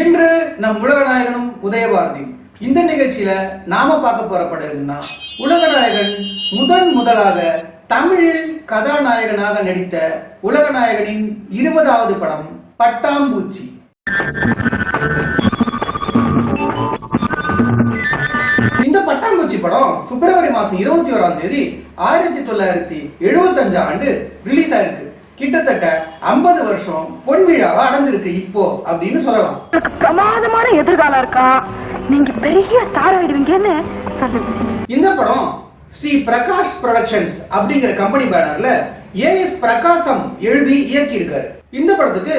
இன்று நம் உலகநாயகனும் உதயபாரதியும் இந்த நிகழ்ச்சியில நாம பார்க்க போற படம் எதுன்னா உலகநாயகன் முதன் முதலாக தமிழில் கதாநாயகனாக நடித்த உலகநாயகனின் இருபதாவது படம் பட்டாம்பூச்சி. இந்த பட்டாம்பூச்சி படம் பிப்ரவரி மாசம் இருபத்தி ஓராம் தேதி ஆயிரத்தி தொள்ளாயிரத்தி எழுபத்தஞ்சு ஆண்டு ரிலீஸ் ஆயிருக்கு. கிட்டத்தட்ட 50 வருஷம் பொன் விழாவை அடைஞ்சிருக்கு இப்போ அப்படின்னு சொல்லலாம். பிரமாதமான எதிர்காலம் இருக்கா? நீங்க பெரிய ஸ்டார் ஆயிடுவீங்கன்னு சொல்லுங்க. இந்த படம் ஸ்ரீ பிரகாஷ் ப்ரொடக்ஷன்ஸ் அப்படிங்கிற கம்பெனி பேனர்ல ஏஎஸ் பிரகாசம் எழுதி இயக்கி இருக்காரு இந்த படத்துக்கு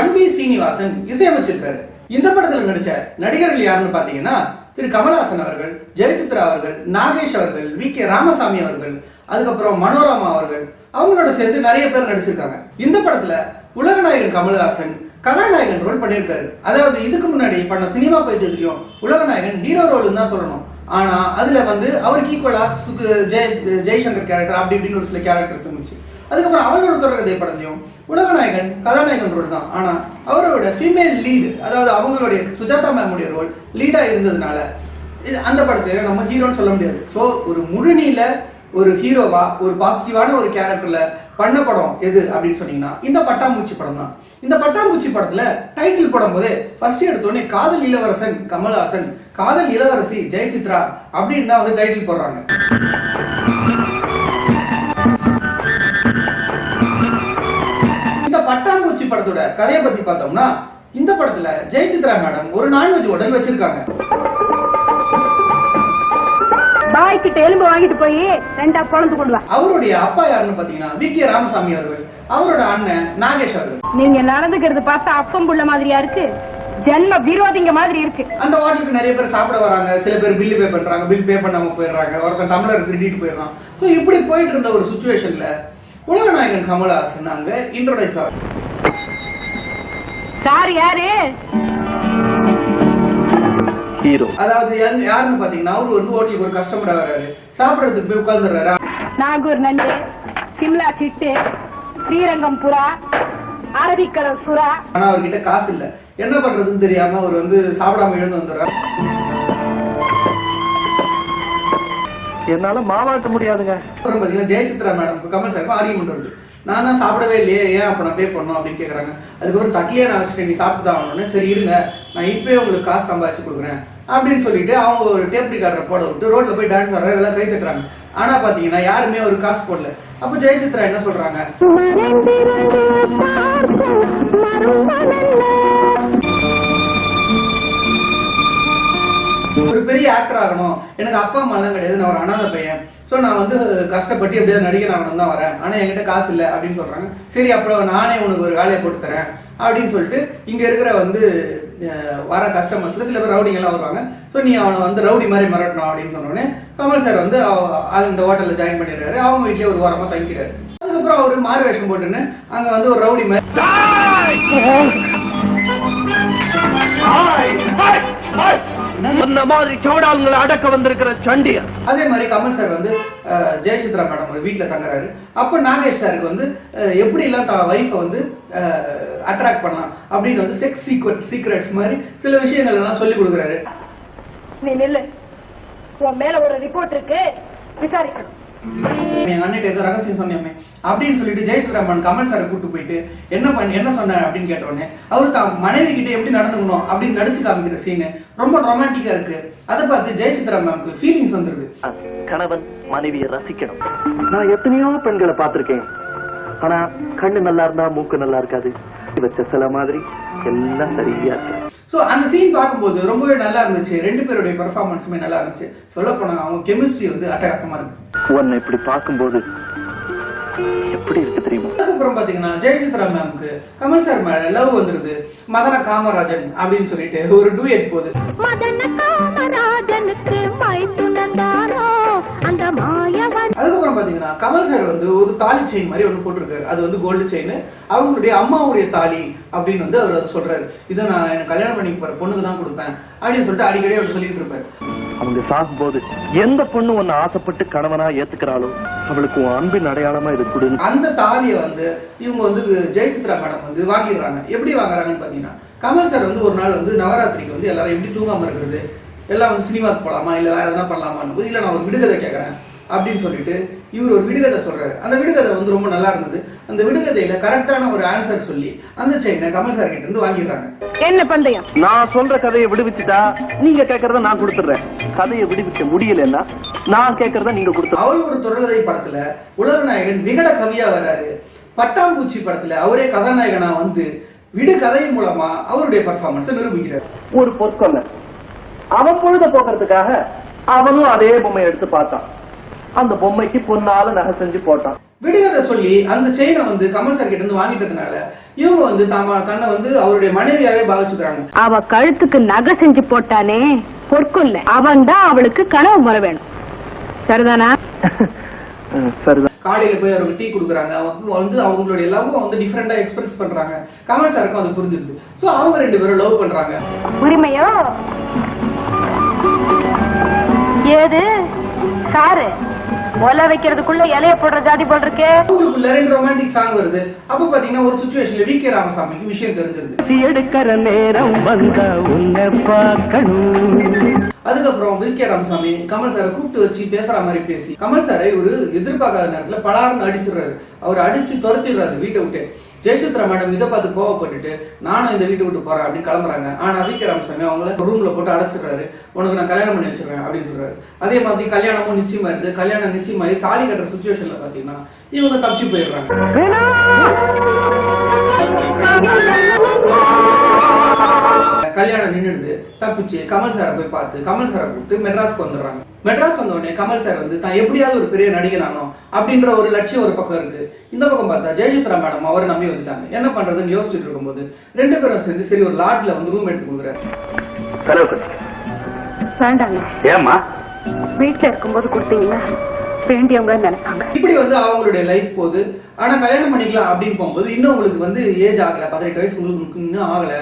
எம்பி சீனிவாசன் இசையமைச்சிருக்காரு. இந்த படத்துல நடிச்ச நடிகர்கள் யாருன்னு பாத்தீங்கன்னா திரு கமலஹாசன் அவர்கள் ஜெயசித்ரா அவர்கள் நாகேஷ் அவர்கள் வி கே ராமசாமி அவர்கள் அதுக்கப்புறம் மனோரமா அவர்கள் அவங்களோட சேர்ந்து நிறைய பேர் நடிச்சிருக்காங்க. இந்த படத்துல உலகநாயகன் கமல்ஹாசன் கதாநாயகன் ரோல் பண்ணியிருக்காரு. அதாவது இதுக்கு முன்னாடி பண்ண சினிமா பயிற்சியிலையும் உலகநாயகன் ஹீரோ ரோல் தான் சொல்லணும். ஆனா அதுல வந்து அவருக்கு ஈக்குவலா ஜெய் ஜெய்சங்கர் கேரக்டர் அப்படி இப்படின்னு ஒரு சில கேரக்டர்ஸ் இருந்துச்சு. அதுக்கப்புறம் அவரோட தொடர்கதை படத்தையும் உலகநாயகன் கதாநாயகன் ரோல் தான். ஆனா அவரோட ஃபீமேல் லீடு அதாவது அவங்களுடைய சுஜாதா மேமுடைய ரோல் லீடா இருந்ததுனால இது அந்த படத்தை நம்ம ஹீரோன்னு சொல்ல முடியாது. ஸோ ஒரு முழுநீள ஒரு ஹீரோவா ஒரு பாசிட்டிவான ஒரு கேரக்டர்ல பண்ண படம் எது அப்படின்னு சொன்னீங்கன்னா இந்த பட்டாம்பூச்சி படம் தான். இந்த பட்டாம்பூச்சி படத்துல டைட்டில் போடும்போது ஃபர்ஸ்ட் எடுத்தோடனே காதல் இளவரசன் கமல்ஹாசன் காதல் இளவரசி ஜெயசித்ரா அப்படின்னு தான் வந்து டைட்டில் போடுறாங்க. இந்த பட்டாம்பூச்சி படத்தோட கதையை பத்தி பார்த்தோம்னா இந்த படத்துல ஜெயசித்ரா மேடம் ஒரு நான்வெஜ் உடல் வச்சிருக்காங்க. கிட்ட எலும்பு வாங்கிட்டு போய் ரெண்டா குழந்து கொண்டு வா. அவருடைய அப்பா யாருன்னு பாத்தீங்கன்னா வி கே ராமசாமி அவர்கள். அவரோட அண்ணன் நாகேஷ் அவர்கள். நீங்க நடந்துக்கிறது பார்த்தா அப்பம் புள்ள மாதிரியா இருக்கு. ஜென்ம விரோதிங்க மாதிரி இருக்கு. அந்த ஹோட்டலுக்கு நிறைய பேர் சாப்பிட வராங்க. சில பேர் பில்லு பே பண்றாங்க. பில் பே பண்ணாம போயிடுறாங்க. ஒருத்தன் டம்ளர் திருடிட்டு போயிடுறான். ஸோ இப்படி போயிட்டு இருந்த ஒரு சுச்சுவேஷன்ல உலகநாயகன் கமலஹாசன் அங்க இன்ட்ரோடைஸ் ஆகும் சார் யாரு? ஹீரோ அதாவது யாரு- யாருன்னு பாத்தீங்கன்னா அவரு வந்து ஹோட்டலுக்கு ஒரு கஸ்டமரா வராரு. சாப்பிடறதுக்கு போய் உட்காந்துடுறாரு நாகூர் நண்டு சிம்லா சிட்டு ஸ்ரீரங்கம் புறா அரபிக்கடல் சுறா. ஆனா அவர்கிட்ட காசு இல்ல. என்ன பண்றதுன்னு தெரியாம அவர் வந்து சாப்பிடாம எழுந்து வந்துடுறாரு. என்னால மாவாட்ட முடியாதுங்க. அப்புறம் பாத்தீங்கன்னா ஜெயசித்ரா மேடம் கமல் சாருக்கு ஆர்கியூமெண்ட் வருது. நான் தான் சாப்பிடவே இல்லையே ஏன் அப்போ நான் பே பண்ணோம் அப்படின்னு கேட்குறாங்க அதுக்கப்புறம் ஒரு தட்டிலே நான் வச்சுட்டேன் நீ சாப்பிட்டு தான் ஆகணும்னு. சரி இருங்க. நான் இப்பவே உங்களுக்கு காசு சம்பாதிச்சு கொடுக்குறேன் அப்படின்னு சொல்லிட்டு அவங்க ஒரு டேப் ரிகார்டரை போட விட்டு ரோட்டில் போய் டான்ஸ் ஆடுற எல்லாம் கை தட்டுறாங்க. ஆனால் பார்த்தீங்கன்னா யாருமே ஒரு காசு போடல. அப்போ ஜெயசித்ரா என்ன சொல்றாங்க? ஒரு பெரிய ஆக்டர் ஆகணும். எனக்கு அப்பா அம்மா எல்லாம் கிடையாது நான் ஒரு அனாதை பையன். ஸோ நான் வந்து கஷ்டப்பட்டு எப்படியாவது நடிகர் ஆகணும் தான் வரேன். ஆனால் என்கிட்ட காசு இல்லை அப்படின்னு சொல்கிறாங்க சரி அப்புறம் நானே உனக்கு ஒரு வேலையை போட்டு தரேன் அப்படின்னு சொல்லிட்டு இங்கே இருக்கிற வந்து வர கஸ்டமர்ஸில் சில பேர் ரவுடிங்கெல்லாம் வருவாங்க. ஸோ நீ அவனை வந்து ரவுடி மாதிரி மிரட்டணும் அப்படின்னு சொன்னோடனே கமல் சார் வந்து அந்த ஹோட்டலில் இந்த ஜாயின் பண்ணிடுறாரு. அவங்க வீட்லேயே ஒரு வாரமாக தங்கிக்கிறாரு. அதுக்கப்புறம் அவர் மாறு வேஷம் போட்டுன்னு அங்கே வந்து ஒரு ரவுடி மாதிரி அந்த மாதிரி சோடாங்களை அடக்க வந்திருக்கிற சண்டியர். அதே மாதிரி கமல் சார் வந்து ஜெயசித்ரா மேடம் ஒரு வீட்டில் தங்குறாரு. அப்போ நாகேஷ் சாருக்கு வந்து எப்படி எல்லாம் தான் ஒய்ஃபை வந்து அட்ராக்ட் பண்ணலாம் அப்படின்னு வந்து செக்ஸ் சீக்ரெட் சீக்ரெட்ஸ் மாதிரி சில விஷயங்கள் எல்லாம் சொல்லி கொடுக்குறாரு. நீ நில்லு. உன் மேல ஒரு ரிப்போர்ட் இருக்கு. விசாரிக்கணும். எங்க அண்ணிட்ட ஏதோ ரகசியம் சொன்னேமே அப்படின்னு சொல்லிட்டு ஜெயசித்ரா மேடம் கமல் சாரை கூட்டு போயிட்டு என்ன பண்ணி என்ன சொன்ன? அப்படின்னு கேட்ட உடனே அவர் தான் மனைவி கிட்ட எப்படி நடந்துக்கணும்? அப்படின்னு நடிச்சு காமிக்கிற சீனு ரொம்ப ரொமான்டிக்கா இருக்கு. அதை பார்த்து ஜெயசித்ரா மேம்க்கு ஃபீலிங்ஸ் வந்துருது. கணவன் மனைவியை ரசிக்கணும். நான் எத்தனையோ பெண்களை பார்த்திருக்கேன். ஆனா கண்ணு நல்லா இருந்தா மூக்கு நல்லா இருக்காது. வச்ச சில மாதிரி எல்லாம் சரியா இருக்கு. ஸோ அந்த சீன் பார்க்கும்போது ரொம்பவே நல்லா இருந்துச்சு. ரெண்டு பேருடைய பெர்ஃபார்மன்ஸுமே நல்லா இருந்துச்சு. சொல்ல போனா அவங்க கெமிஸ்ட்ரி வந்து அட்டகாசமா இருக்கு. உன்னை இப்படி பார்க்கும்போது எப்படி இருக்கு தெரியுமா? அதுக்கப்புறம் பாத்தீங்கன்னா ஜெயசித்ரா மேம்க்கு கமல் சார் மேல லவ் வந்துருது. மதன காமராஜன் அப்படின்னு சொல்லிட்டு ஒரு டூயட் போகுது. மதன காமராஜனுக்கு அந்த மாயவன். அதுக்கப்புறம் பாத்தீங்கன்னா கமல் சார் வந்து ஒரு தாலி செயின் மாதிரி ஒன்று போட்டிருக்காரு. அது வந்து கோல்டு செயின் அவங்களுடைய அம்மாவுடைய தாலி அப்படின்னு வந்து அவர் அது சொல்றாரு. இதை நான் எனக்கு கல்யாணம் பண்ணி போற பொண்ணுக்கு தான் கொடுப்பேன் அப்படின்னு சொல்லிட்டு அடிக்கடி அவர் சொல்லிட்டு இருப்பாரு. அவங்க சாகும்போது எந்த பொண்ணு உன்னை ஆசைப்பட்டு கணவனா ஏத்துக்கிறாளோ அவளுக்கு அன்பின் அடையாளமா இது கொடுன்னு. அந்த தாலியை வந்து இவங்க வந்து ஜெயசித்ரா மேடம் வந்து வாங்கிடுறாங்க. எப்படி வாங்குறாங்கன்னு பாத்தீங்கன்னா கமல் சார் வந்து ஒரு நாள் வந்து நவராத்திரிக்கு வந்து எல்லாரும் எப்படி தூங்காம இருக்கிறது எல்லாம் வந்து சினிமாக்கு போலாமா? இல்ல வேற எதனா பண்ணலாமான்னு போது இல்ல நான் ஒரு விடுகதை கேட்கறேன் அப்படின்னு சொல்லிட்டு இவர் ஒரு விடுகதை சொல்றாரு. அந்த விடுகதை வந்து ரொம்ப நல்லா இருந்தது. அந்த விடுகதையில கரெக்டான ஒரு ஆன்சர் சொல்லி அந்த செயினை கமல் சார் கிட்ட இருந்து வாங்கிடுறாங்க. என்ன பந்தயம்? நான் சொல்ற கதையை விடுவிச்சுட்டா நீங்க கேட்கறத நான் கொடுத்துறேன் கதையை விடுவிக்க முடியலன்னா நான் கேட்கறத நீங்க கொடுத்துறேன் அவள் ஒரு தொடர்கதை படத்துல உலகநாயகன் விகட கவியா வராரு. பட்டாம்பூச்சி படத்துல அவரே கதாநாயகனா வந்து விடு கதை மூலமா அவருடைய பர்ஃபார்மன்ஸை நிரூபிக்கிறார். ஒரு பொற்கொல்ல. அவன் பொழுத போக்குறதுக்காக அவனும் அதே பொம்மையை எடுத்து பார்த்தான். அந்த பொம்மைக்கு பொன்னால நகை செஞ்சு போட்டான். விடுகதை சொல்லி அந்த செயினை வந்து கமல் சார் கிட்ட இருந்து வாங்கிட்டதுனால இவங்க வந்து தாம தன்னை வந்து அவருடைய மனைவியாவே பாவிச்சுக்கிறாங்க அவ கழுத்துக்கு நகை செஞ்சு போட்டானே பொற்கொல்ல. அவன் தான் அவளுக்கு கனவு முறை வேணும். சரிதானா? சரிதான். காலையில போய் அவருக்கு டீ கொடுக்குறாங்க. வந்து அவங்களுடைய லவ் வந்து டிஃப்ரெண்டா எக்ஸ்பிரஸ் பண்றாங்க. கமல் சாருக்கும் அது புரிஞ்சிருது. சோ அவங்க ரெண்டு பேரும் லவ் பண்றாங்க. உரிமையோ? ஏது? சாரு? ஒல வைக்கிறதுக்குள்ள இலைய போடுற ஜாதி போல் இருக்கே. அவங்களுக்குள்ள ரெண்டு ரொமான்டிக் சாங் வருது. அப்போ பாத்தீங்கன்னா ஒரு சுச்சுவேஷன்ல வி கே ராமசாமிக்கு விஷயம் தெரிஞ்சிருது. எடுக்கிற நேரம் வந்த உன்னை பார்க்கணும். அதுக்கப்புறம் வி கே ராமசாமி கமல் சாரை கூப்பிட்டு வச்சு பேசுற மாதிரி பேசி கமல் சாரை ஒரு எதிர்பார்க்காத நேரத்துல பலார்னு அடிச்சிடுறாரு. அவர் அடிச்சு துரத்திடுறாரு வீட்டை விட்டு. ஜெயசித்ரா மேடம் இதை பார்த்து கோவப்பட்டுட்டு நானும் இந்த வீட்டு விட்டு போறேன் அப்படின்னு கிளம்புறாங்க. ஆனா வி. ராமசாமி அவங்கள ரூம்ல போட்டு அடைச்சிடுறாரு. உனக்கு நான் கல்யாணம் பண்ணி வச்சிருவேன் அப்படின்னு சொல்றாரு. அதே மாதிரி கல்யாணமும் நிச்சயமா இருக்கு கல்யாணம் நிச்சயமாயி தாலி கட்டுற சுச்சுவேஷன்ல பாத்தீங்கன்னா இவங்க தப்பிச்சு போயிடுறாங்க. கல்யாணம் நின்னுடுது. தப்பிச்சு கமல் சாரை போய் பார்த்து கமல் சாரை கூப்பிட்டு மெட்ராஸ்க்கு வந்துடுறாங்க. மெட்ராஸ் வந்த உடனே கமல் சார் வந்து தான் எப்படியாவது ஒரு பெரிய நடிகன் ஆகணும் அப்படின்ற ஒரு லட்சியம் ஒரு பக்கம் இருக்கு. இந்த பக்கம் பார்த்தா ஜெயசித்ரா மேடம் அவரை நம்பி வந்துட்டாங்க. என்ன பண்றதுன்னு யோசிச்சுட்டு இருக்கும்போது ரெண்டு பேரும் சேர்ந்து சரி ஒரு லாட்ல வந்து ரூம் எடுத்து கொடுக்குறாரு. வேண்டாங்க. ஏமா வீட்டுல இருக்கும்போது கொடுத்தீங்கன்னா வேண்டியவங்க நினைப்பாங்க. இப்படி வந்து அவங்களுடைய லைஃப் போகுது. ஆனா கல்யாணம் பண்ணிக்கலாம் அப்படின்னு போகும்போது இன்னும் உங்களுக்கு வந்து ஏஜ் ஆகல. பதினெட்டு வயசு உங்களுக்கு இன்னும் ஆகல.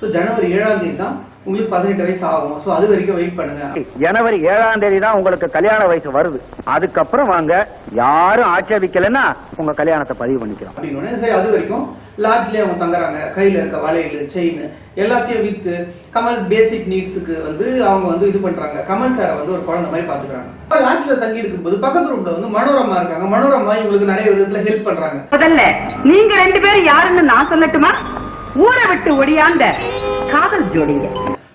ஸோ ஜனவரி ஏழாம் தேதி தான் உங்களுக்கு பதினெட்டு வயசு ஆகும். ஸோ அது வரைக்கும் வெயிட் பண்ணுங்க. ஜனவரி ஏழாம் தேதி தான் உங்களுக்கு கல்யாண வயசு வருது. அதுக்கப்புறம் வாங்க. யாரும் ஆட்சேபிக்கலைன்னா உங்க கல்யாணத்தை பதிவு பண்ணிக்கிறோம். அப்படின்னு சரி அது வரைக்கும் லாட்ஜ்லயே அவங்க தங்குறாங்க. கையில இருக்க வளையல் செயின் எல்லாத்தையும் வித்து கமல் பேசிக் நீட்ஸுக்கு வந்து அவங்க வந்து இது பண்றாங்க. கமல் சாரை வந்து ஒரு குழந்தை மாதிரி பாத்துக்கிறாங்க. லாட்ஜ்ல தங்கி இருக்கும்போது பக்கத்து ரூம்ல வந்து மனோரமா இருக்காங்க. மனோரமா இவங்களுக்கு நிறைய விதத்துல ஹெல்ப் பண்றாங்க. முதல்ல நீங்க ரெண்டு பேரும் யாருன்னு நான் சொல்லட்டுமா? ஊரை விட்டு ஒடியாந்த காதல் ஜோடிங்க.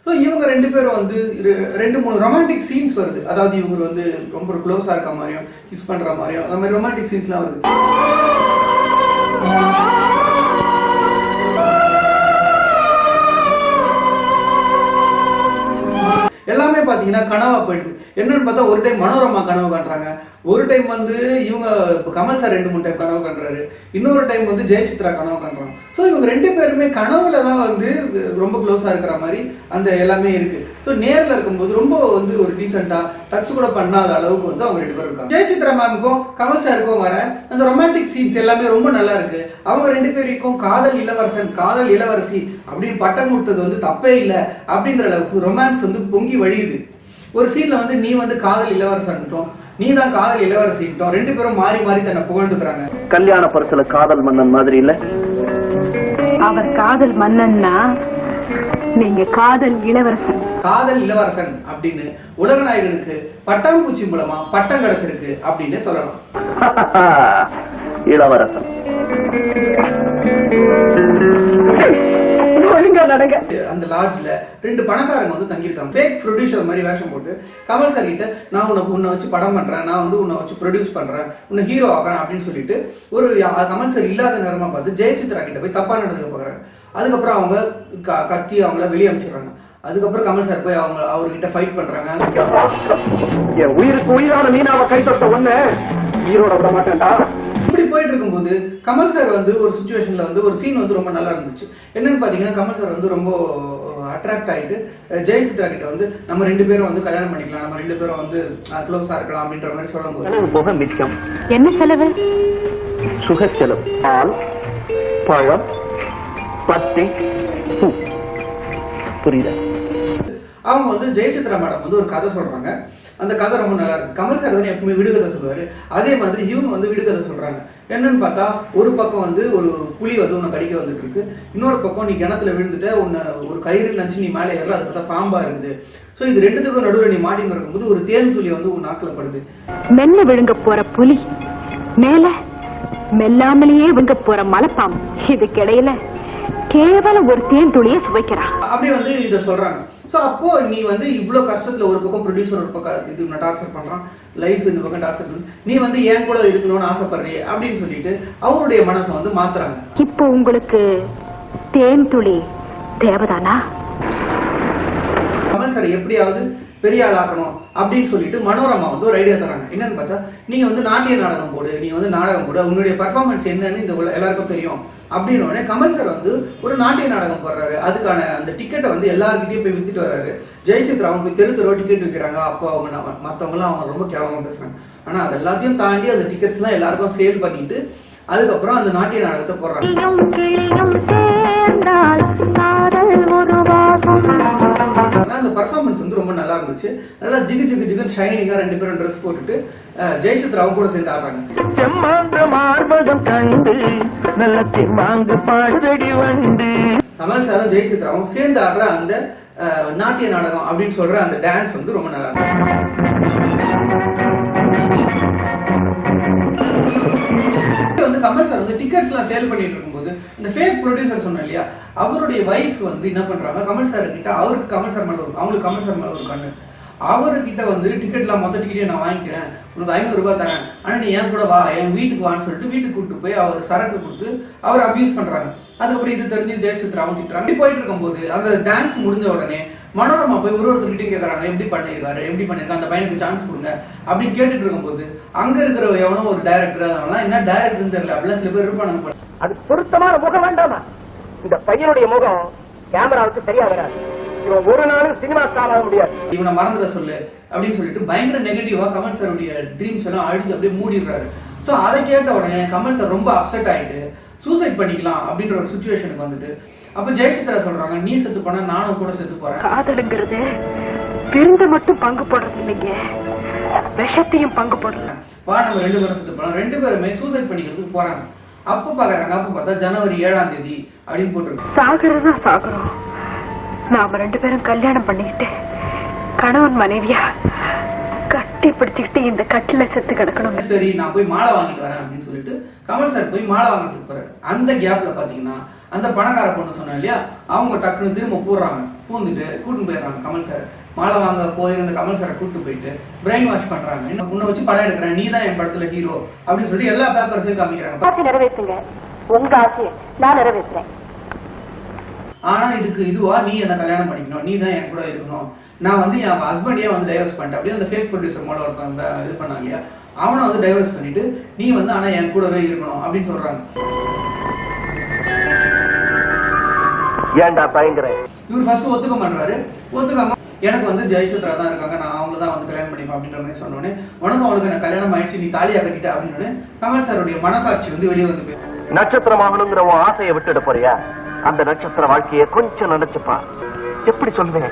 ஸோ இவங்க ரெண்டு பேரும் வந்து ரெ- ரெண்டு மூணு ரொமான்டிக் சீன்ஸ் வருது. அதாவது இவங்க வந்து ரொம்ப க்ளோஸாக இருக்க மாதிரியும் கிஸ் பண்ற மாதிரியும் அந்த மாதிரி ரொமான்டிக் சீன்ஸ்லாம் வருது. எல்லாமே பார்த்தீங்கன்னா கனவா போயிடுது என்னன்னு பார்த்தா ஒரு டைம் மனோரமா கனவு காட்டுறாங்க ஒரு டைம் வந்து இவங்க இப்போ கமல் சார் ரெண்டு மூணு டைம் கனவு காண்றாரு. இன்னொரு டைம் வந்து ஜெயசித்ரா கனவு காண்றாங்க ஸோ இவங்க ரெண்டு பேருமே கனவுல தான் வந்து ரொம்ப க்ளோஸாக இருக்கிற மாதிரி அந்த எல்லாமே இருக்கு. ஸோ நேரில் இருக்கும்போது ரொம்ப வந்து ஒரு டீசெண்டாக டச் கூட பண்ணாத அளவுக்கு வந்து அவங்க ரெண்டு பேரும் இருக்காங்க. ஜெயசித்ரா மேமுக்கும் கமல் சாருக்கும் வர அந்த ரொமான்டிக் சீன்ஸ் எல்லாமே ரொம்ப நல்லா இருக்கு. அவங்க ரெண்டு பேருக்கும் காதல் இளவரசன் காதல் இளவரசி அப்படின்னு பட்டம் கொடுத்தது வந்து தப்பே இல்லை அப்படின்ற அளவுக்கு ரொமான்ஸ் வந்து பொங்கி வழியுது. ஒரு சீன்ல வந்து நீ வந்து காதல் இளவரசன்ட்டோம் நீ தான் காதல் இளவரசிட்டோம் ரெண்டு பேரும் மாறி மாறி தன்னை புகழ்ந்துக்கிறாங்க. கல்யாண பரிசுல காதல் மன்னன் மாதிரி இல்ல? அவர் காதல் மன்னன்னா நீங்க காதல் இளவரசன். காதல் இளவரசன் அப்படின்னு உலகநாயகனுக்கு பட்டாம்பூச்சி மூலமா பட்டம் கிடைச்சிருக்கு அப்படின்னு சொல்லலாம். இளவரசன். நடங்க. அந்த லாட்ஜ்ல ரெண்டு பணக்காரங்க வந்து தங்கியிருக்காங்க. ஃபேக் ப்ரொடியூசர் மாதிரி வேஷம் போட்டு கமல் சார் கிட்ட நான் உன்னை உன்னை வச்சு படம் பண்றேன். நான் வந்து உன்னை வச்சு ப்ரொடியூஸ் பண்றேன். உன்னை ஹீரோ ஆக்குறேன் அப்படின்னு சொல்லிட்டு ஒரு கமல் சார் இல்லாத நேரமா பார்த்து ஜெயசித்ரா கிட்ட போய் தப்பா நடந்துக்க பாக்குறாங்க அதுக்கப்புறம் அவங்க க- கத்தி அவங்கள வெளியே அனுப்பிச்சிடுறாங்க. அதுக்கப்புறம் கமல் சார் போய் அவங்க அவர்கிட்ட ஃபைட் பண்றாங்க. என் உயிருக்கு உயிரான மீனாவை கை தொட்ட ஒண்ணு? ஈரோட விட மாட்டேன்டா. இப்படி போயிட்டு இருக்கும்போது கமல் சார் வந்து ஒரு சுச்சுவேஷன்ல வந்து ஒரு சீன் வந்து ரொம்ப நல்லா இருந்துச்சு. என்னன்னு பாத்தீங்கன்னா கமல் சார் வந்து ரொம்ப அட்ராக்ட் ஆயிட்டு அஹ், ஜெயசித்ரா கிட்ட வந்து நம்ம ரெண்டு பேரும் வந்து கல்யாணம் பண்ணிக்கலாம் நம்ம ரெண்டு பேரும் வந்து க்ளோஸா இருக்கலாம் அப்படின்ற மாதிரி சொல்லும்போது. செலவு போக மிச்சம். என்ன செலவு? சுக செலவு. பால் பழம் பத்தி. புரியுதா? அவங்க வந்து ஜெயசித்ரா மேடம் வந்து ஒரு கதை சொல்றாங்க. அந்த கதை ரொம்ப நல்லா இருக்கு. கமல் சார் தானே எப்பவுமே விடுகதை சொல்லுவாரு. அதே மாதிரி இவங்க வந்து விடுகதை சொல்றாங்க. என்னன்னு பார்த்தா ஒரு பக்கம் வந்து ஒரு புலி வந்து உன்னை கடிக்க வந்துட்டு இருக்கு. இன்னொரு பக்கம் நீ கிணத்துல விழுந்துட்ட உன்னை ஒரு கயிறு நினச்சி நீ மேலே ஏறல அது பார்த்தா பாம்பா இருக்குது. ஸோ இது ரெண்டுத்துக்கும் நடுவில் நீ மாட்டின்னு இருக்கும்போது ஒரு தேன் துளி வந்து உன் நாக்கில் படுது. மெல்ல விழுங்க போற புலி. மேல மெல்லாமலேயே விழுங்க போற மலைப்பாம்பு. இதுக்கிடையில கேவலம் ஒரு தேன் துளியை சுவைக்கிறான் அப்படி வந்து இதை சொல்றாங்க. ஸோ அப்போ நீ வந்து இவ்வளோ கஷ்டத்துல ஒரு பக்கம் ப்ரொடியூசர் ஒரு பக்கம் இது டார்ச்சர் பண்றான். லைஃப் இந்த பக்கம் டார்ச்சர் பண்ணு நீ வந்து ஏன் கூட இருக்கணும்னு ஆசைப்படுறியே அப்படின்னு சொல்லிட்டு அவருடைய மனசை வந்து மாத்துறாங்க. இப்போ உங்களுக்கு தேன் துளி தேவதானா? கமல் சார் எப்படியாவது பெரிய ஆளாக்கணும் அப்படின்னு சொல்லிட்டு மனோரமா வந்து ஒரு ஐடியா தராங்க என்னன்னு பார்த்தா நீங்க வந்து நாட்டிய நாடகம் போடு நீ வந்து நாடகம் போடு உன்னுடைய பர்ஃபார்மன்ஸ் என்னன்னு இந்த எல்லாருக்கும் தெரியும். அப்படின்னு உடனே கமல் சார் வந்து ஒரு நாட்டிய நாடகம் போடுறாரு. அதுக்கான அந்த டிக்கெட்டை வந்து எல்லாருக்கிட்டையும் போய் வித்துட்டு வர்றாரு. ஜெயசித்ரா அவங்க போய் தெரு தெருவா டிக்கெட் விற்கிறாங்க அப்போ அவங்க மத்தவங்கலாம் அவங்க ரொம்ப கேவலமா பேசுறாங்க. ஆனா அது எல்லாத்தையும் தாண்டி அந்த டிக்கெட்ஸ்லாம் எல்லாருக்கும் சேல் பண்ணிட்டு அதுக்கப்புறம் அந்த நாட்டிய நாடகத்தை போடுறாங்க. அந்த பர்ஃபார்மன்ஸ் வந்து ரொம்ப நல்லா இருந்துச்சு. நல்லா ஜிகு ஜிகு ஜிகுன்னு ஷைனிங்கா ரெண்டு பேரும் ட்ரெஸ் போட்டுட்டு அஹ், ஜெயசித்ராவும் கூட சேர்ந்து ஆடுறாங்க. செம்மாங்க மார்பகம் கண்டு நல்ல செம்மாங்கு பாடுதடி வண்டு கமல் சாரும் ஜெயசித்ராவும் சேர்ந்து ஆடுற அந்த நாட்டிய நாடகம் அப்படின்னு சொல்ற அந்த டான்ஸ் வந்து ரொம்ப நல்லா வந்து கமல் சார் வந்து டிக்கெட்ஸ் எல்லாம் சேல் பண்ணிட்டு இருக்கும்போது இந்த ஃபேக் ப்ரொடியூசர் சொன்னேன் இல்லையா அவருடைய வைஃப் வந்து என்ன பண்றாங்க கமல் சார் கிட்ட அவருக்கு கமல் சார் மேல அவங்களுக்கு கமல் சார் மேல ஒரு கண்ணு. அவர்கிட்ட வந்து டிக்கெட்லாம் மொத்த டிக்கெட்டே நான் வாங்கிக்கிறேன் உனக்கு ஐநூறு ரூபாய் தரேன். ஆனால் நீ என் கூட வா என் வீட்டுக்கு வான்னு சொல்லிட்டு வீட்டுக்கு கூப்பிட்டு போய் அவர் சரக்கு கொடுத்து அவர் அப்யூஸ் பண்றாங்க. அதுக்கப்புறம் இது தெரிஞ்சு ஜெயசித்ராவும் திட்டுறாங்க இப்படி போயிட்டு இருக்கும்போது அந்த டான்ஸ் முடிஞ்ச உடனே மனோரமா போய் ஒரு ஒருத்தர்கிட்டையும் கேட்குறாங்க எப்படி பண்ணியிருக்காரு? எப்படி பண்ணியிருக்காரு? அந்த பையனுக்கு சான்ஸ் கொடுங்க. அப்படின்னு கேட்டுட்டு இருக்கும்போது அங்க இருக்கிற எவனோ ஒரு டைரக்டர் அதெல்லாம் என்ன டைரக்டர்னு தெரியல. அப்படிலாம் சில பேர் இருப்பானுங்க அது பொருத்தமான முகம் வேண்டாமா? இந்த பையனுடைய முகம் கேமராவுக்கு சரியா வராது. இவன் ஒரு நாளும் சினிமா ஸ்டார் ஆக முடியாது. இவனை மறந்துட சொல்லு அப்படின்னு சொல்லிட்டு பயங்கர நெகட்டிவா கமல் சாருடைய ட்ரீம்ஸ் எல்லாம் அழிஞ்சு அப்படியே மூடிடுறாரு. ஸோ அதை கேட்ட உடனே கமல் சார் ரொம்ப அப்செட் ஆயிட்டு சூசைட் பண்ணிக்கலாம் அப்படின்ற ஒரு சுச்சுவேஷனுக்கு வந்துட்டு அப்ப ஜெயசித்ரா சொல்றாங்க நீ செத்து போனா நானும் கூட செத்து போறேன். காதலுங்கிறது விருந்து மட்டும் பங்கு போடுறது இல்லைங்க. விஷத்தையும் பங்கு போடுறது. வா நம்ம ரெண்டு பேரும் செத்து போலாம் ரெண்டு பேருமே சூசைட் பண்ணிக்கிறதுக்கு போறாங்க. அப்ப பாக்குறாங்க அப்ப பார்த்தா ஜனவரி ஏழாம் தேதி அப்படின்னு போட்டிருக்கு. சாகிறது சாகுறோம். நாம ரெண்டு பேரும் கல்யாணம் பண்ணிக்கிட்டு கணவன் மனைவியா கட்டி பிடிச்சுக்கிட்டு இந்த கட்டில செத்து கிடக்கணும் சரி நான் போய் மாலை வாங்கிட்டு வரேன் அப்படின்னு சொல்லிட்டு கமல் சார் போய் மாலை வாங்கிட்டு போறாரு. அந்த கேப்ல பாத்தீங்கன்னா அந்த பணக்கார பொண்ணு சொன்னேன் இல்லையா அவங்க டக்குன்னு திரும்ப போடுறாங்க. பூந்துட்டு கூட்டிட்டு போயிடுறாங்க கமல் சார் மாலை வாங்க போயிருந்த கமல் சாரை கூட்டிட்டு போயிட்டு பிரெயின் வாஷ் பண்றாங்க. என்ன உன்னை வச்சு படம் எடுக்கிறேன் நீ தான் என் படத்துல ஹீரோ அப்படின்னு சொல்லி எல்லா பேப்பர்ஸையும் காமிக்கிறாங்க. நிறைவேற்றுங்க. உங்க ஆசையை நான் நிறைவேற்றுறேன். ஆனா இதுக்கு இதுவா நீ என்ன கல்யாணம் பண்ணிக்கணும்? நீ தான் என் கூட இருக்கணும். நான் வந்து என் ஹஸ்பண்டே வந்து டைவர்ஸ் பண்ணிட்டேன். அப்படியே அந்த ஃபேக் ப்ரொடியூசர் மூலம் ஒருத்தன் வே- இது பண்ணாங்க இல்லையா? அவனை வந்து டைவர்ஸ் பண்ணிட்டு நீ வந்து ஆனா என் கூடவே இருக்கணும் அப்படின்னு சொல்றாங்க. ஏன்டா பயங்கர இவர் ஃபர்ஸ்ட் ஒத்துக்க மாட்டாரு ஒத்துக்காம எனக்கு வந்து ஜெயசுத்ரா தான் இருக்காங்க. நான் அவங்கள தான் வந்து கல்யாணம் பண்ணிப்பேன் அப்படின்ற மாதிரி சொன்னோடனே உனக்கு அவளுக்கு எனக்கு கல்யாணம் ஆயிடுச்சு நீ தாலியா கட்டிட்ட அப்படின்னு கமல் சாருடைய மனசாட்சி வந்து வெளியே வந்து போய் நட்சத்திரமாகணுங்கிற உன் ஆசையை விட்டுட போறியா? அந்த நட்சத்திர வாழ்க்கையை கொஞ்சம் நினைச்சுப்பா. எப்படி சொல்லுவேன்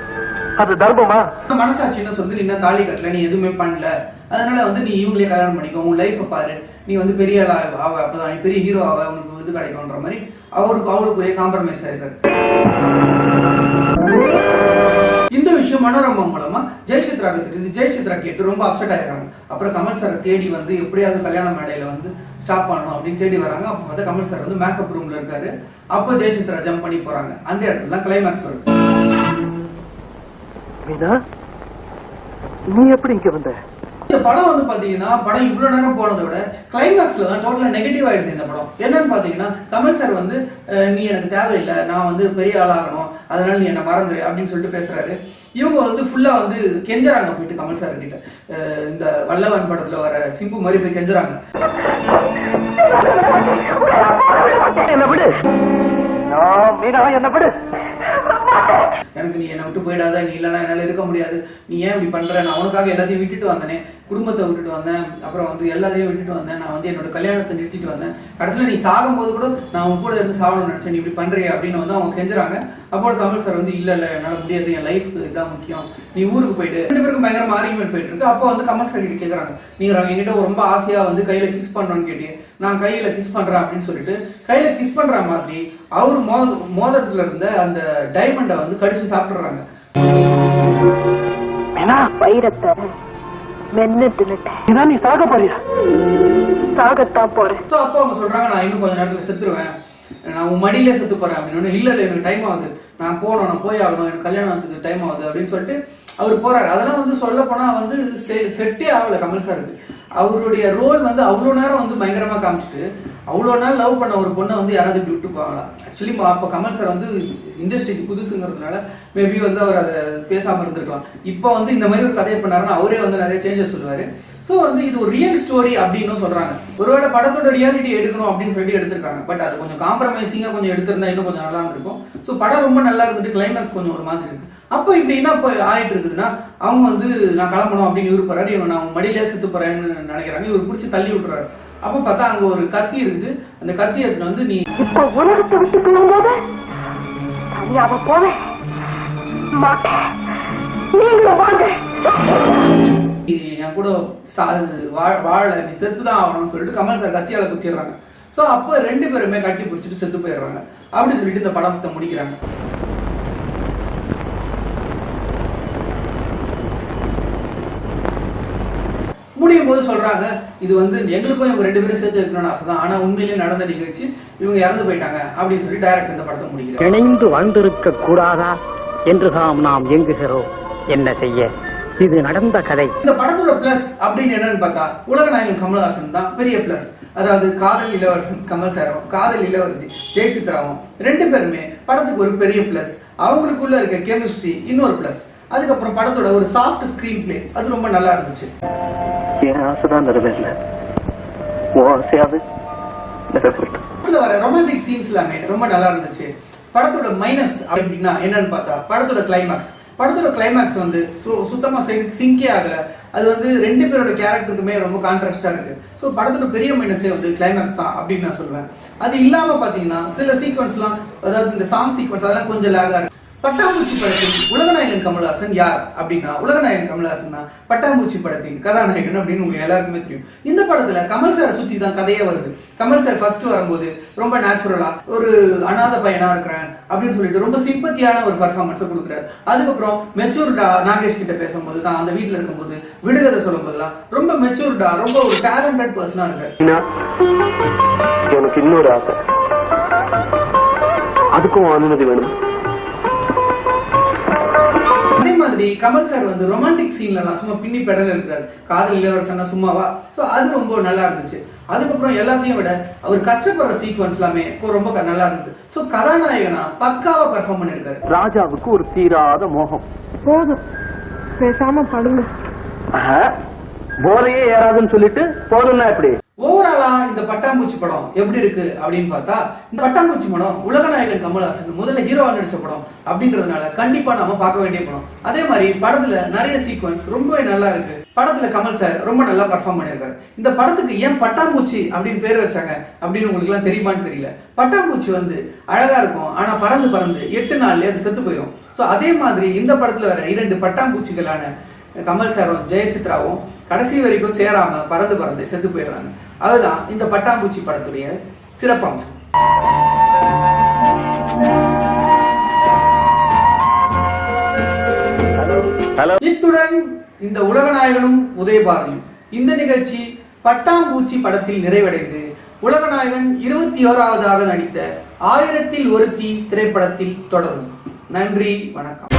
அது தர்மமா? அந்த மனசாட்சி என்ன சொல்லி நீ என்ன தாலி கட்டல நீ எதுவுமே பண்ணல. அதனால வந்து நீ இவங்களே கல்யாணம் பண்ணிக்கோ. உன் லைஃப்பை பாரு. நீ வந்து பெரிய ஆளா ஆவ அப்பதான் நீ பெரிய ஹீரோ ஆவ உனக்கு இது கிடைக்கும்ன்ற மாதிரி அவருக்கு அவருக்குரிய காம்ப்ரமைஸ் ஆயிருக்காரு இந்த விஷயம் மனோரமா மூலமா ஜெயசித்ரா தெரியுது ஜெயசித்ரா கேட்டு ரொம்ப அப்செட் ஆயிருக்காங்க அப்புறம் கமல் சாரை தேடி வந்து எப்படியாவது கல்யாண மேடையில வந்து ஸ்டாப் பண்ணணும் அப்படின்னு தேடி வராங்க. அப்போ பார்த்தா கமல் சார் வந்து மேக்கப் ரூம்ல இருக்காரு. அப்போ ஜெயசித்ரா ஜம்ப் பண்ணி போறாங்க. அந்த இடத்துல தான் கிளைமேக்ஸ் வருது. நீ எப்படி இங்க வந்த? இந்த படம் வந்து பாத்தீங்கன்னா படம் இவ்வளவு நேரம் போனதை விட கிளைமேக்ஸ்ல தான் டோட்டலா நெகட்டிவ் ஆயிடுது இந்த படம். என்னன்னு பாத்தீங்கன்னா கமல் சார் வந்து நீ எனக்கு தேவையில்லை. நான் வந்து பெரிய ஆளாகணும். அதனால நீ என்ன மறந்துரு அப்படின்னு சொல்லிட்டு பேசுறாரு. இவங்க வந்து ஃபுல்லா வந்து கெஞ்சறாங்க போயிட்டு கமல் சார் கிட்ட. இந்த வல்லவன் படத்துல வர சிம்பு மாதிரி போய் கெஞ்சறாங்க. என்ன விடு. நான் மீனா என்ன விடு. எனக்கு நீ என்னை விட்டு போயிடாத. நீ இல்லைன்னா என்னால இருக்க முடியாது. நீ ஏன் இப்படி பண்ற? நான் உனக்காக எல்லாத்தையும் விட்டுட்டு வந்தனே. குடும்பத்தை விட்டுட்டு வந்தேன். அப்புறம் வந்து எல்லாத்தையும் விட்டுட்டு வந்தேன். நான் வந்து என்னோட கல்யாணத்தை நிறுத்திட்டு வந்தேன். கடைசியில் நீ சாகும்போது கூட நான் உன் கூட இருந்து சாகணும்னு நினைச்சேன். நீ இப்படி பண்றியே அப்படின்னு வந்து அவங்க கெஞ்சுறாங்க. அப்போ தமிழ் சார் வந்து இல்ல இல்ல என்னால முடியாது. என் லைஃப் இதுதான் முக்கியம். நீ ஊருக்கு போயிட்டு. ரெண்டு பேருக்கும் பயங்கரமா ஆர்குமெண்ட் போயிட்டு இருக்கு. அப்போ வந்து கமல் சார் கிட்ட கேக்குறாங்க. நீங்க என்கிட்ட ரொம்ப ஆசையா வந்து கையில கிஸ் பண்ணணும்னு கேட்டு நான் கையில கிஸ் பண்றேன் அப்படின்னு சொல்லிட்டு கையில கிஸ் பண்ற மாதிரி அவர் மோ மோதிரத்துல இருந்த அந்த டைமண்டை வந்து கடிச்சு சாப்பிடுறாங்க வைரத்தை மென்னு தின்னுட்டேன் இதான் நீ சாக போறியா? சாகத்தான் போறேன். ஸோ அப்பா அவங்க சொல்றாங்க நான் இன்னும் கொஞ்ச நேரத்துல செத்துருவேன். நான் உன் மடியிலே செத்து போறேன் அப்படின்னு இல்ல இல்ல எனக்கு டைம் ஆகுது. நான் போகணும் நான் போய் ஆகணும். எனக்கு கல்யாணத்துக்கு டைம் ஆகுது. அப்படின்னு சொல்லிட்டு அவர் போறாரு. அதெல்லாம் வந்து சொல்ல போனா வந்து செட்டே ஆகல கமல் சாருக்கு அவருடைய ரோல் வந்து அவ்வளோ நேரம் வந்து பயங்கரமாக காமிச்சிட்டு அவ்வளோ நாள் லவ் பண்ண ஒரு பொண்ணை வந்து யாராவது இப்படி விட்டு போவாங்களா ஆக்சுவலி அப்போ கமல் சார் வந்து இண்டஸ்ட்ரிக்கு புதுசுங்கிறதுனால மேபி வந்து அவர் அதை பேசாமல் இருந்திருக்கலாம். இப்போ வந்து இந்த மாதிரி ஒரு கதையை பண்ணாருன்னா அவரே வந்து நிறைய சேஞ்சஸ் சொல்லுவார். ஸோ வந்து இது ஒரு ரியல் ஸ்டோரி அப்படின்னு சொல்கிறாங்க ஒருவேளை படத்தோட ரியாலிட்டி எடுக்கணும் அப்படின்னு சொல்லிட்டு எடுத்திருக்காங்க. பட் அது கொஞ்சம் காம்ப்ரமைசிங்காக கொஞ்சம் எடுத்திருந்தா இன்னும் கொஞ்சம் நல்லா இருந்திருக்கும். ஸோ படம் ரொம்ப நல்லா இருந்துட்டு கிளைமேக்ஸ் கொஞ்சம் ஒரு மாதிரி இருக்குது அப்போ இப்படி என்ன இப்போ ஆயிட்டு இருக்குதுன்னா அவங்க வந்து நான் கிளம்பணும் அப்படின்னு இவரு போறாரு. இவன் நான் மடியிலே செத்து போறேன்னு நினைக்கிறாங்க. இவர் பிடிச்சி தள்ளி விட்டுறாரு. அப்போ பார்த்தா அங்க ஒரு கத்தி இருக்குது. அந்த கத்தி எடுத்துட்டு வந்து நீ இப்ப உலகத்தை விட்டு போகும்போது போவேன் நீ என் கூட சா- வாழ நீ செத்து தான் ஆகணும்னு சொல்லிட்டு கமல் சார் கத்தியால குத்திடுறாங்க. ஸோ அப்போ ரெண்டு பேருமே கட்டி பிடிச்சிட்டு செத்து போயிடுறாங்க. அப்படி சொல்லிட்டு இந்த படத்தை முடிக்கிறாங்க. முடியும் போது சொல்றாங்க இது வந்து எங்களுக்கும் இவங்க ரெண்டு பேரும் சேர்த்து வைக்கணும்னு ஆசை தான் ஆனா உண்மையிலேயே நடந்த நிகழ்ச்சி இவங்க இறந்து போயிட்டாங்க அப்படின்னு சொல்லி டைரக்ட் இந்த படத்தை முடிக்கிறாங்க. இணைந்து வாழ்ந்திருக்க கூடாதா? என்றுதான் நாம் இயங்குகிறோம் என்ன செய்ய? இது நடந்த கதை. இந்த படத்தோட பிளஸ் அப்படின்னு என்னன்னு பார்த்தா உலகநாயகன் கமல்ஹாசன் தான் பெரிய பிளஸ் அதாவது காதல் இளவரசன் கமல் சாரும் காதல் இளவரசி ஜெயசித்ராவும் ரெண்டு பேருமே படத்துக்கு ஒரு பெரிய பிளஸ் அவங்களுக்குள்ள இருக்க கெமிஸ்ட்ரி இன்னொரு பிளஸ் அதுக்கப்புறம் படத்தோட ஒரு சாஃப்ட் ஸ்கிரீன் பிளே அது ரொம்ப நல்லா இருந்துச்சு. என் ஆசைதான் நிறைவேறல உன் ஆசையாவது நிறைவேறட்டும் வர ரொமான்டிக் சீன்ஸ் எல்லாமே ரொம்ப நல்லா இருந்துச்சு படத்தோட மைனஸ் அப்படின்னா என்னன்னு பார்த்தா படத்தோட கிளைமாக்ஸ் படத்தோட கிளைமாக்ஸ் வந்து சு- சுத்தமா சிங்கே ஆகல. அது வந்து ரெண்டு பேரோட கேரக்டருக்குமே ரொம்ப கான்ட்ராஸ்டா இருக்கு. ஸோ படத்தோட பெரிய மைனஸே வந்து கிளைமாக்ஸ் தான் அப்படின்னு நான் சொல்லுவேன் அது இல்லாம பாத்தீங்கன்னா சில சீக்வன்ஸ்லாம் அதாவது இந்த சாங் சீக்வன்ஸ் அதெல்லாம் கொஞ்சம் லேகா இருக்கு. பட்டாம்பூச்சி படத்தின் உலகநாயகன் கமல்ஹாசன் யார் அப்படின்னா உலகநாயகன் கமல்ஹாசன் தான். பட்டாம்பூச்சி படத்தின் கதாநாயகன் அப்படின்னு உங்களுக்கு எல்லாருக்குமே தெரியும். இந்த படத்துல கமல் சாரை சுத்தி தான் கதையே வருது. கமல் சார் ஃபர்ஸ்ட் வரும்போது ரொம்ப நேச்சுரலா ஒரு அனாதை பையனா இருக்கிறேன் அப்படின்னு சொல்லிட்டு ரொம்ப சிம்பத்தியான ஒரு பர்ஃபார்மன்ஸை கொடுக்குறாரு. அதுக்கப்புறம் மெச்சூர்டா நாகேஷ் கிட்ட பேசும்போது தான் அந்த வீட்டில் இருக்கும்போது விடுகதை சொல்லும் போதெல்லாம் ரொம்ப மெச்சூர்டா ரொம்ப ஒரு டேலண்டட் பர்சனா இருக்காரு. எனக்கு இன்னொரு ஆசை. அதுக்கும் அனுமதி வேணும். மாதிரி கமல் சார் வந்து ரொமான்டிக் சீன்ல எல்லாம் சும்மா பின்னி பெடல் இருக்கிறாரு. காதல் இளவரசனா சும்மாவா? சோ அது ரொம்ப நல்லா இருந்துச்சு. அதுக்கப்புறம் எல்லாத்தையும் விட அவர் கஷ்டப்படுற சீக்வன்ஸ் எல்லாமே இப்போ ரொம்ப நல்லா இருந்தது. சோ கதாநாயகனா பக்காவா பெர்ஃபார்ம் பண்ணிருக்காரு ராஜாவுக்கு ஒரு தீராத மோகம். போதும். பேசாம படுங்க. போதையே ஏறாதுன்னு சொல்லிட்டு போதும்னா எப்படி? ஓவராலா இந்த பட்டாம்பூச்சி படம் எப்படி இருக்கு அப்படின்னு பார்த்தா இந்த பட்டாம்பூச்சி படம் உலகநாயகன் கமல்ஹாசன் முதல்ல ஹீரோவா நடிச்ச படம் அப்படின்றதுனால கண்டிப்பா நாம பார்க்க வேண்டிய படம். அதே மாதிரி படத்துல நிறைய சீக்வன்ஸ் ரொம்பவே நல்லா இருக்கு. படத்துல கமல் சார் ரொம்ப நல்லா பர்ஃபார்ம் பண்ணியிருக்காரு. இந்த படத்துக்கு ஏன் பட்டாம்பூச்சி அப்படின்னு பேர் வச்சாங்க அப்படின்னு உங்களுக்கு எல்லாம் தெரியுமான்னு தெரியல. பட்டாம்பூச்சி வந்து அழகா இருக்கும் ஆனா பறந்து பறந்து எட்டு நாள்லயே அது செத்து போயிடும் ஸோ அதே மாதிரி இந்த படத்துல வர இரண்டு பட்டாம்பூச்சிகளான கமல் சாரும் ஜெயசித்ராவும் கடைசி வரைக்கும் சேராம பறந்து பறந்து செத்து போயிடுறாங்க. அதுதான் இந்த பட்டாம்பூச்சி படத்துடைய சிறப்பம்சம். இத்துடன் இந்த உலகநாயகனும் உதயபாரதியும் இந்த நிகழ்ச்சி பட்டாம்பூச்சி படத்தில் நிறைவடைந்து உலகநாயகன் இருபத்தி ஓராவதாக நடித்த ஆயிரத்தில் ஒருத்தி திரைப்படத்தில் தொடரும். நன்றி வணக்கம்.